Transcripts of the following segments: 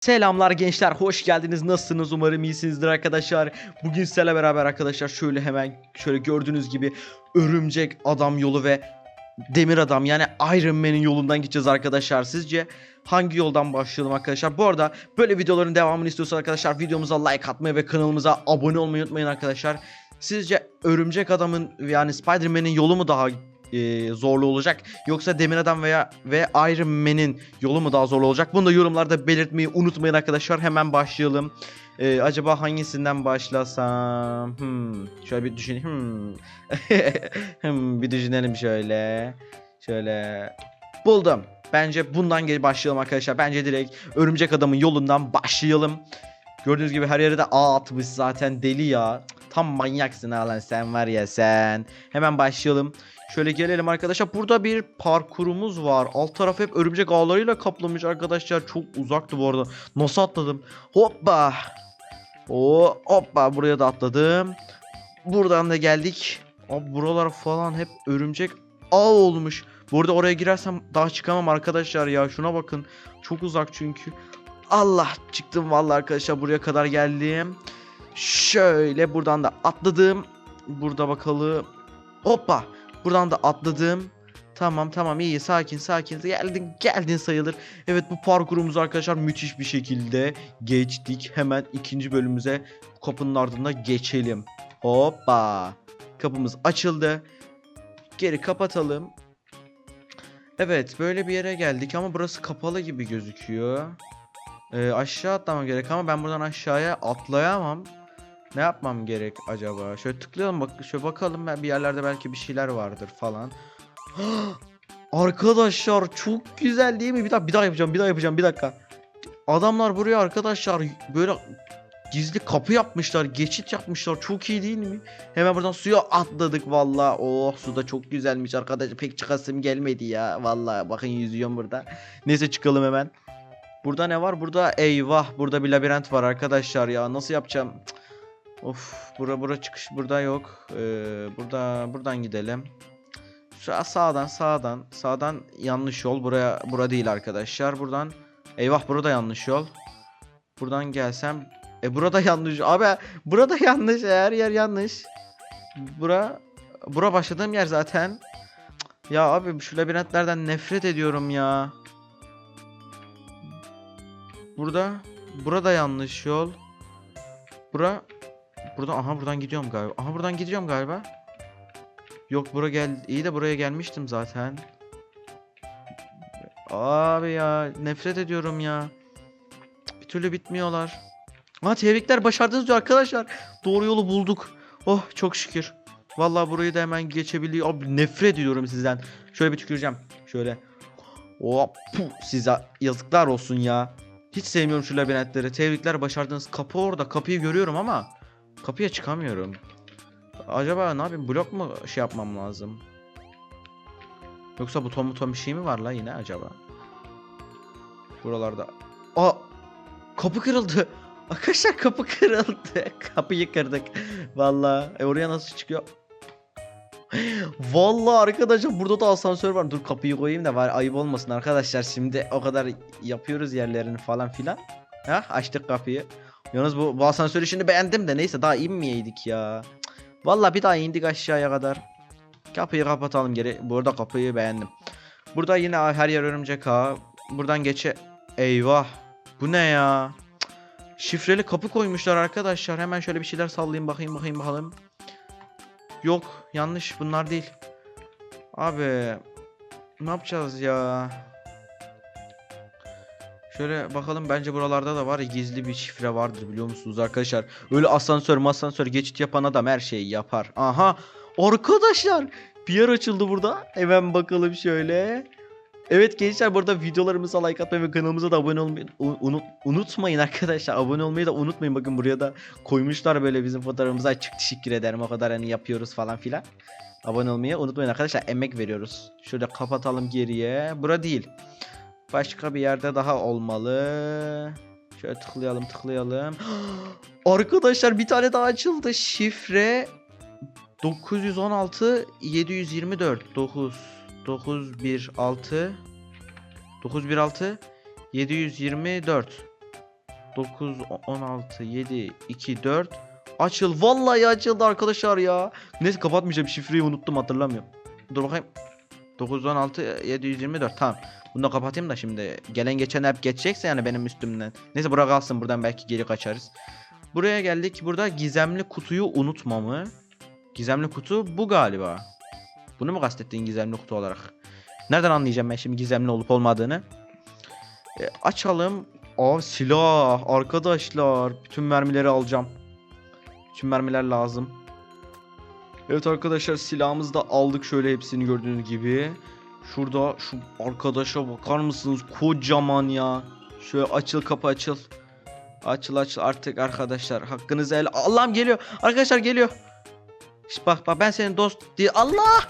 Selamlar gençler, hoş geldiniz. Nasılsınız? Umarım iyisinizdir arkadaşlar. Bugün sizlerle beraber arkadaşlar şöyle hemen şöyle gördüğünüz gibi örümcek adam yolu ve demir adam yani Iron Man'in yolundan gideceğiz arkadaşlar. Sizce hangi yoldan başlayalım arkadaşlar? Bu arada böyle videoların devamını istiyorsanız arkadaşlar videomuza like atmayı ve kanalımıza abone olmayı unutmayın arkadaşlar. Sizce örümcek adamın yani Spider-Man'in yolu mu daha e, zorlu olacak yoksa Demir Adam veya ve Iron Man'in yolu mu daha zorlu olacak? Bunu da yorumlarda belirtmeyi unutmayın arkadaşlar. Hemen başlayalım. E, acaba hangisinden başlasam? Hmm, şöyle bir düşüneyim. Hmm. hmm, bir düşünelim şöyle. Şöyle. Buldum. Bence bundan geri başlayalım arkadaşlar. Bence direkt Örümcek Adam'ın yolundan başlayalım. Gördüğünüz gibi her yere de ağ atmış zaten deli ya. Tam manyaksın ha lan sen var ya sen. Hemen başlayalım. Şöyle gelelim arkadaşlar. Burada bir parkurumuz var. Alt taraf hep örümcek ağlarıyla kaplamış arkadaşlar. Çok uzaktı bu arada. Nasıl atladım? Hoppa. Oo, hoppa buraya da atladım. Buradan da geldik. Abi buralar falan hep örümcek ağ olmuş. Burada oraya girersem daha çıkamam arkadaşlar ya. Şuna bakın. Çok uzak çünkü. Allah çıktım vallahi arkadaşlar buraya kadar geldim. Şöyle buradan da atladım. Burada bakalım. Hoppa. Buradan da atladım. Tamam tamam iyi sakin sakin geldin geldin sayılır. Evet bu parkurumuzu arkadaşlar müthiş bir şekilde geçtik. Hemen ikinci bölümümüze kapının ardında geçelim. Hoppa. Kapımız açıldı. Geri kapatalım. Evet böyle bir yere geldik ama burası kapalı gibi gözüküyor. Ee, aşağı atlamam gerek ama ben buradan aşağıya atlayamam. Ne yapmam gerek acaba? Şöyle tıklayalım bak şöyle bakalım bir yerlerde belki bir şeyler vardır falan. Arkadaşlar çok güzel değil mi? Bir daha bir daha yapacağım, bir daha yapacağım. Bir dakika. Adamlar buraya arkadaşlar böyle gizli kapı yapmışlar, geçit yapmışlar. Çok iyi değil mi? Hemen buradan suya atladık valla. Oh su da çok güzelmiş arkadaşlar. Pek çıkasım gelmedi ya. Valla bakın yüzüyorum burada. Neyse çıkalım hemen. Burada ne var? Burada eyvah. Burada bir labirent var arkadaşlar ya. Nasıl yapacağım? Cık. Of, bura bura çıkış burada yok. Ee, burada buradan gidelim. Şu sağdan sağdan sağdan yanlış yol. Buraya bura değil arkadaşlar. Buradan eyvah burada yanlış yol. Buradan gelsem e burada yanlış. Abi burada yanlış. Her yer yanlış. Bura bura başladığım yer zaten. Ya abi şu labirentlerden nefret ediyorum ya. Burada burada yanlış yol. Bura Buradan aha buradan gidiyorum galiba. Aha buradan gidiyorum galiba. Yok bura gel iyi de buraya gelmiştim zaten. Abi ya nefret ediyorum ya. Bir türlü bitmiyorlar. Ha tebrikler başardınız diyor arkadaşlar. Doğru yolu bulduk. Oh çok şükür. Vallahi burayı da hemen geçebiliyor. Abi nefret ediyorum sizden. Şöyle bir tüküreceğim. Şöyle. Hop puh, size yazıklar olsun ya. Hiç sevmiyorum şu labirentleri. Tebrikler başardınız. Kapı orada. Kapıyı görüyorum ama kapıya çıkamıyorum. Acaba ne yapayım? Blok mu şey yapmam lazım? Yoksa buton buton bir şey mi var la yine acaba? Buralarda. Aa! Kapı kırıldı. Arkadaşlar kapı kırıldı. Kapıyı kırdık. Vallahi. E oraya nasıl çıkıyor? Vallahi arkadaşlar burada da asansör var. Dur kapıyı koyayım da var ayıp olmasın arkadaşlar. Şimdi o kadar yapıyoruz yerlerini falan filan. Ha açtık kapıyı. Yalnız bu, bu asansör işini beğendim de neyse daha inmeyeydik ya. Cık. Vallahi bir daha indik aşağıya kadar. Kapıyı kapatalım geri. Burada kapıyı beğendim. Burada yine her yer örümcek ha. Buradan geçe... Eyvah. Bu ne ya? Şifreli kapı koymuşlar arkadaşlar. Hemen şöyle bir şeyler sallayayım bakayım bakayım bakalım. Yok yanlış bunlar değil. Abi ne yapacağız ya? Şöyle bakalım bence buralarda da var gizli bir şifre vardır biliyor musunuz arkadaşlar? Öyle asansör masansör geçit yapan adam her şeyi yapar. Aha arkadaşlar bir yer açıldı burada. Hemen bakalım şöyle. Evet gençler burada videolarımıza like atmayı ve kanalımıza da abone olmayı unut, unutmayın arkadaşlar. Abone olmayı da unutmayın. Bakın buraya da koymuşlar böyle bizim fotoğrafımıza. Çok teşekkür ederim o kadar hani yapıyoruz falan filan. Abone olmayı unutmayın arkadaşlar. Emek veriyoruz. Şöyle kapatalım geriye. Bura değil. Başka bir yerde daha olmalı. Şöyle tıklayalım tıklayalım. Arkadaşlar bir tane daha açıldı. Şifre 916 724 9 916 916 724 9, 16, 7, 2, 4. Açıl. Vallahi açıldı arkadaşlar ya. Neyse kapatmayacağım. Şifreyi unuttum hatırlamıyorum. Dur bakayım. 9, 16, 724. Tamam. Bunu da kapatayım da şimdi. Gelen geçen hep geçecekse yani benim üstümden. Neyse bura kalsın. Buradan belki geri kaçarız. Buraya geldik. Burada gizemli kutuyu unutma mı? Gizemli kutu bu galiba. Bunu mu kastettiğin gizemli kutu olarak? Nereden anlayacağım ben şimdi gizemli olup olmadığını? E, açalım. Aa silah arkadaşlar. Bütün mermileri alacağım. Bütün mermiler lazım. Evet arkadaşlar silahımızı da aldık şöyle hepsini gördüğünüz gibi. Şurada şu arkadaşa bakar mısınız? Kocaman ya. Şöyle açıl kapı açıl. Açıl açıl artık arkadaşlar. Hakkınızı el. Allah'ım geliyor. Arkadaşlar geliyor. İşte bak bak ben senin dost diye. Allah!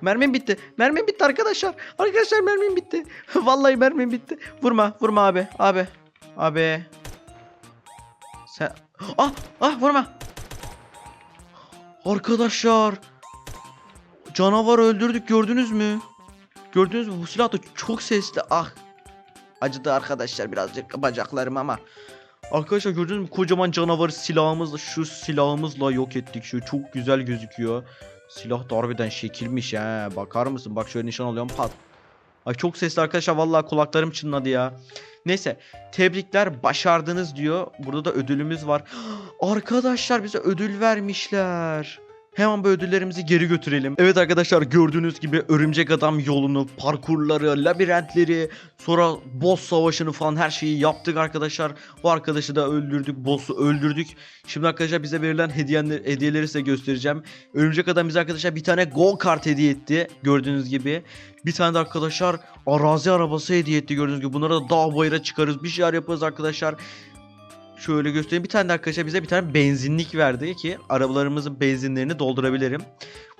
Mermim bitti. Mermim bitti arkadaşlar. Arkadaşlar mermim bitti. Vallahi mermim bitti. Vurma, vurma abi. Abi. Abi. Sen Ah, ah vurma. Arkadaşlar. Canavar öldürdük gördünüz mü? Gördünüz mü? Bu silah da çok sesli. Ah. Acıdı arkadaşlar birazcık bacaklarım ama. Arkadaşlar gördünüz mü? Kocaman canavarı silahımızla şu silahımızla yok ettik. Şu çok güzel gözüküyor. Silah da harbiden şekilmiş ha. Bakar mısın? Bak şöyle nişan alıyorum pat. Ay çok sesli arkadaşlar vallahi kulaklarım çınladı ya. Neyse tebrikler başardınız diyor. Burada da ödülümüz var. Arkadaşlar bize ödül vermişler. Hemen bu ödüllerimizi geri götürelim. Evet arkadaşlar gördüğünüz gibi örümcek adam yolunu, parkurları, labirentleri, sonra boss savaşını falan her şeyi yaptık arkadaşlar. Bu arkadaşı da öldürdük, boss'u öldürdük. Şimdi arkadaşlar bize verilen hediyeler, hediyeleri size göstereceğim. Örümcek adam bize arkadaşlar bir tane go kart hediye etti. Gördüğünüz gibi. Bir tane de arkadaşlar arazi arabası hediye etti gördüğünüz gibi. Bunlara da dağ bayıra çıkarız. Bir şeyler yaparız arkadaşlar. Şöyle göstereyim. Bir tane de arkadaşlar bize bir tane benzinlik verdi ki arabalarımızın benzinlerini doldurabilirim.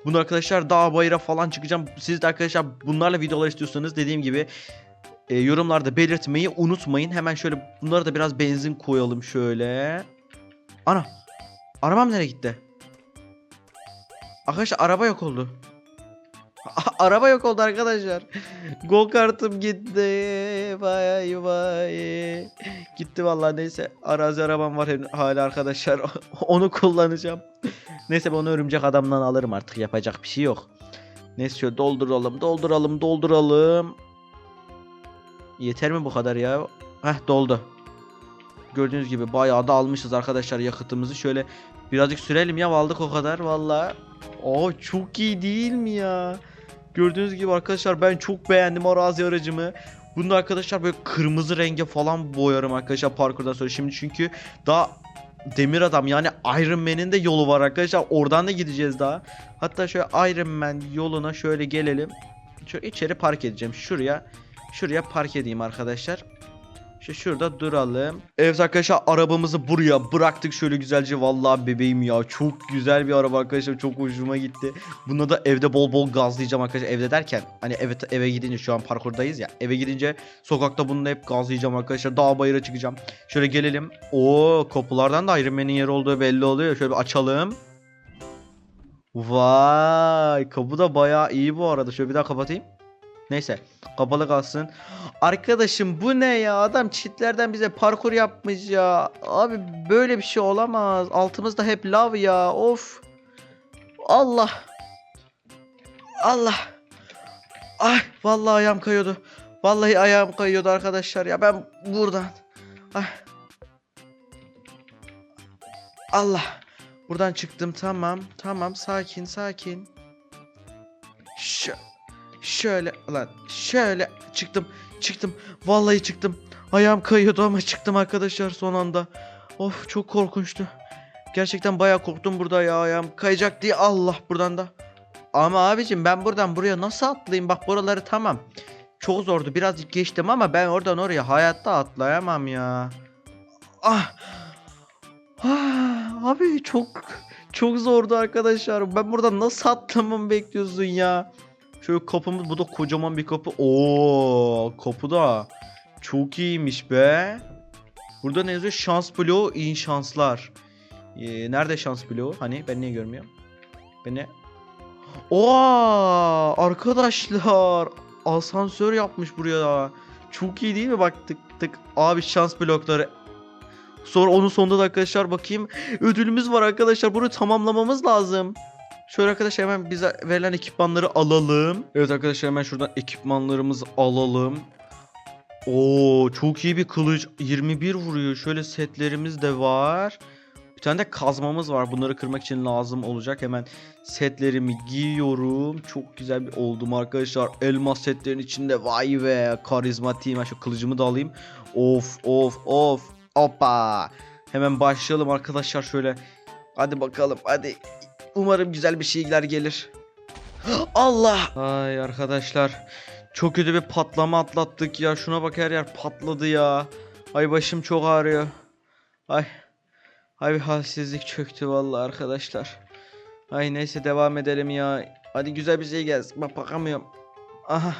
Bunu arkadaşlar dağ bayıra falan çıkacağım. Siz de arkadaşlar bunlarla videolar istiyorsanız dediğim gibi e, yorumlarda belirtmeyi unutmayın. Hemen şöyle bunlara da biraz benzin koyalım şöyle. Ana. Arabam nereye gitti? Arkadaşlar araba yok oldu. Araba yok oldu arkadaşlar. Go kartım gitti. Vay vay. Gitti vallahi neyse. Arazi arabam var hala arkadaşlar. onu kullanacağım. neyse ben onu örümcek adamdan alırım artık. Yapacak bir şey yok. Neyse şöyle dolduralım, dolduralım, dolduralım. Yeter mi bu kadar ya? Heh doldu. Gördüğünüz gibi bayağı da almışız arkadaşlar yakıtımızı. Şöyle birazcık sürelim ya aldık o kadar vallahi. Oo çok iyi değil mi ya? Gördüğünüz gibi arkadaşlar ben çok beğendim arazi aracımı. Bunu da arkadaşlar böyle kırmızı renge falan boyarım arkadaşlar parkurdan sonra. Şimdi çünkü daha Demir Adam yani Iron Man'in de yolu var arkadaşlar. Oradan da gideceğiz daha. Hatta şöyle Iron Man yoluna şöyle gelelim. Şöyle içeri park edeceğim. Şuraya şuraya park edeyim arkadaşlar. Şu şurada duralım. Evet arkadaşlar arabamızı buraya bıraktık şöyle güzelce. Vallahi bebeğim ya çok güzel bir araba arkadaşlar. Çok hoşuma gitti. Bunda da evde bol bol gazlayacağım arkadaşlar. Evde derken hani eve, eve gidince şu an parkurdayız ya. Eve gidince sokakta bununla hep gazlayacağım arkadaşlar. Dağ bayıra çıkacağım. Şöyle gelelim. Oo kapılardan da Iron Man'in yeri olduğu belli oluyor. Şöyle bir açalım. Vay kapı da bayağı iyi bu arada. Şöyle bir daha kapatayım. Neyse kapalı kalsın. Arkadaşım bu ne ya? Adam çitlerden bize parkur yapmış ya. Abi böyle bir şey olamaz. Altımızda hep lav ya. Of. Allah. Allah. Ay vallahi ayağım kayıyordu. Vallahi ayağım kayıyordu arkadaşlar ya. Ben buradan. Ay. Allah. Buradan çıktım tamam. Tamam sakin sakin. Şu Şöyle lan şöyle çıktım çıktım. Vallahi çıktım. Ayağım kayıyordu ama çıktım arkadaşlar son anda. Of çok korkunçtu. Gerçekten bayağı korktum burada ya. Ayağım kayacak diye Allah buradan da. Ama abicim ben buradan buraya nasıl atlayayım? Bak buraları tamam. Çok zordu. Birazcık geçtim ama ben oradan oraya hayatta atlayamam ya. Ah, ah abi çok çok zordu arkadaşlar. Ben buradan nasıl atlamamı bekliyorsun ya Şöyle kapımız bu da kocaman bir kapı. Oo, kapı da çok iyiymiş be. Burada ne yazıyor? Şans bloğu, iyi şanslar. Ee, nerede şans bloğu? Hani ben niye görmüyorum? Ben ne? Oo, arkadaşlar asansör yapmış buraya. çok iyi değil mi? Bak tık tık. Abi şans blokları. Sonra onun sonunda da arkadaşlar bakayım. Ödülümüz var arkadaşlar. Bunu tamamlamamız lazım. Şöyle arkadaşlar hemen bize verilen ekipmanları alalım. Evet arkadaşlar hemen şuradan ekipmanlarımızı alalım. Oo çok iyi bir kılıç. 21 vuruyor. Şöyle setlerimiz de var. Bir tane de kazmamız var. Bunları kırmak için lazım olacak. Hemen setlerimi giyiyorum. Çok güzel bir oldum arkadaşlar. Elmas setlerin içinde vay be karizmatiyim. Ben şu kılıcımı da alayım. Of of of. Hoppa. Hemen başlayalım arkadaşlar şöyle. Hadi bakalım hadi. Umarım güzel bir şeyler gelir. Allah. Ay arkadaşlar. Çok kötü bir patlama atlattık ya. Şuna bak her yer patladı ya. Ay başım çok ağrıyor. Ay. Ay bir halsizlik çöktü vallahi arkadaşlar. Ay neyse devam edelim ya. Hadi güzel bir şey gelsin. Bak bakamıyorum. Aha.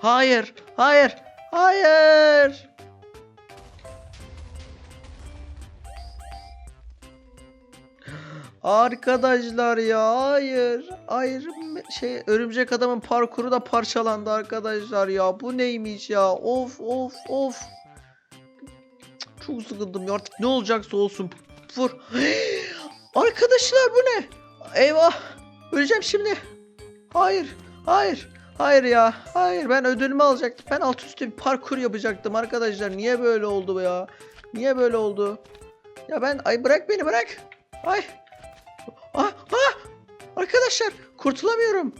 Hayır. Hayır. Hayır. Arkadaşlar ya hayır. Hayır şey örümcek adamın parkuru da parçalandı arkadaşlar ya. Bu neymiş ya? Of of of. Çok sıkıldım ya artık ne olacaksa olsun. Vur. Arkadaşlar bu ne? Eyvah. Öleceğim şimdi. Hayır. Hayır. Hayır ya. Hayır ben ödülümü alacaktım. Ben alt üstü bir parkur yapacaktım arkadaşlar. Niye böyle oldu ya? Niye böyle oldu? Ya ben ay bırak beni bırak. Ay. Arkadaşlar kurtulamıyorum.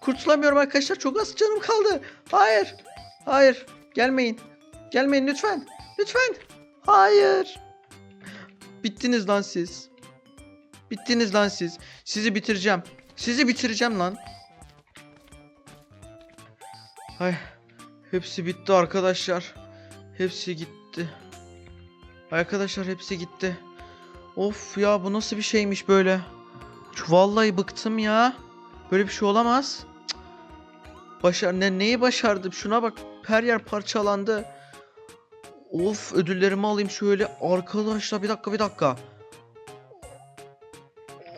Kurtulamıyorum arkadaşlar. Çok az canım kaldı. Hayır. Hayır. Gelmeyin. Gelmeyin lütfen. Lütfen. Hayır. Bittiniz lan siz. Bittiniz lan siz. Sizi bitireceğim. Sizi bitireceğim lan. Ay. Hepsi bitti arkadaşlar. Hepsi gitti. Arkadaşlar hepsi gitti. Of ya bu nasıl bir şeymiş böyle? Vallahi bıktım ya. Böyle bir şey olamaz. Başar ne neyi başardım? Şuna bak. Her yer parçalandı. Of ödüllerimi alayım şöyle. Arkadaşlar bir dakika bir dakika.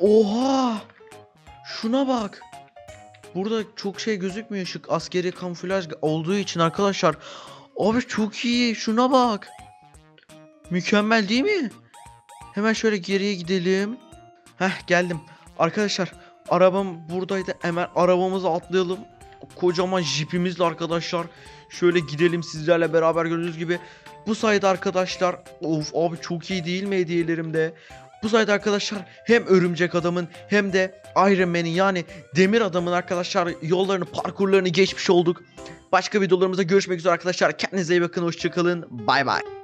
Oha! Şuna bak. Burada çok şey gözükmüyor ışık. Askeri kamuflaj olduğu için arkadaşlar. Abi çok iyi. Şuna bak. Mükemmel değil mi? Hemen şöyle geriye gidelim. Heh geldim. Arkadaşlar arabam buradaydı. Hemen arabamıza atlayalım. Kocaman jipimizle arkadaşlar. Şöyle gidelim sizlerle beraber gördüğünüz gibi. Bu sayede arkadaşlar. Of abi çok iyi değil mi hediyelerim de. Bu sayede arkadaşlar hem örümcek adamın hem de Iron Man'in yani demir adamın arkadaşlar yollarını parkurlarını geçmiş olduk. Başka videolarımızda görüşmek üzere arkadaşlar. Kendinize iyi bakın. Hoşçakalın. Bay bay.